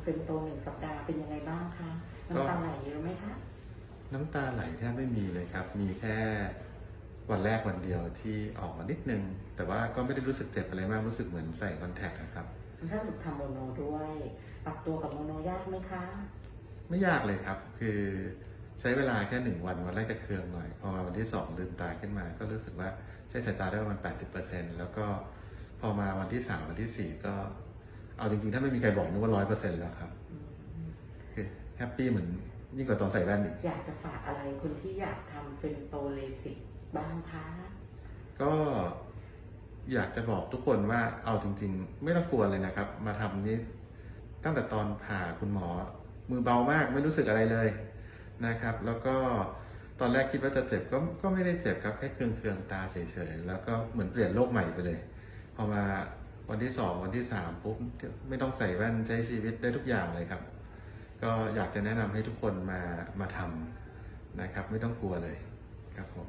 ำเฟรมโตหนึ่งสัปดาห์เป็นยังไงบ้างคะน้ำตาไหลเยอะไหมคะน้ำตาไหลแทบไม่มีเลยครับ มีแค่วันแรกวันเดียวที่ออกมานิดนึง แต่ว่าก็ไม่ได้รู้สึกเจ็บอะไรมากรู้สึกเหมือนใส่คอนแทคนะครับถ้าหลุดทำโมโนด้วยปรับตัวกับโมโนยากไหมคะ ไม่ยากเลยครับ คือใช้เวลาแค่หนึ่งวันวันแรกจะเคืองหน่อย พอมาวันที่สองลืมตาขึ้นมา ก็รู้สึกว่าใช้สายตาได้ประมาณ80%แล้วก็พอมาวันที่สามวันที่สี่ก็ เอาจริงๆ ถ้าไม่มีใครบอกนึกว่าร้อยเปอร์เซ็นต์แล้วครับคือแฮปปี้เหมือนยิ่งกว่าตอนใส่แว่นอีก อยากจะฝากอะไรคนที่อยากทำเฟรมโตเลสิกบ้างคะ ก็อยากจะบอกทุกคนว่าเอาจริง ๆ ไม่ต้องกลัวเลยนะครับ มาทำนี้ตั้งแต่ตอนผ่าคุณหมอ มือเบามากไม่รู้สึกอะไรเลยนะครับ แล้วก็ตอนแรกคิดว่าจะเจ็บก็ก็ไม่ได้เจ็บครับแค่เคืองเคืองๆตาเฉยๆแล้วก็เหมือนเปลี่ยนโลกใหม่ไปเลยพอมา วันที่สองวันที่สามปุ๊บไม่ต้องใส่แว่นใช้ชีวิตได้ทุกอย่างเลยครับ ก็อยากจะแนะนำให้ทุกคนมามาทำนะครับ ไม่ต้องกลัวเลยครับผม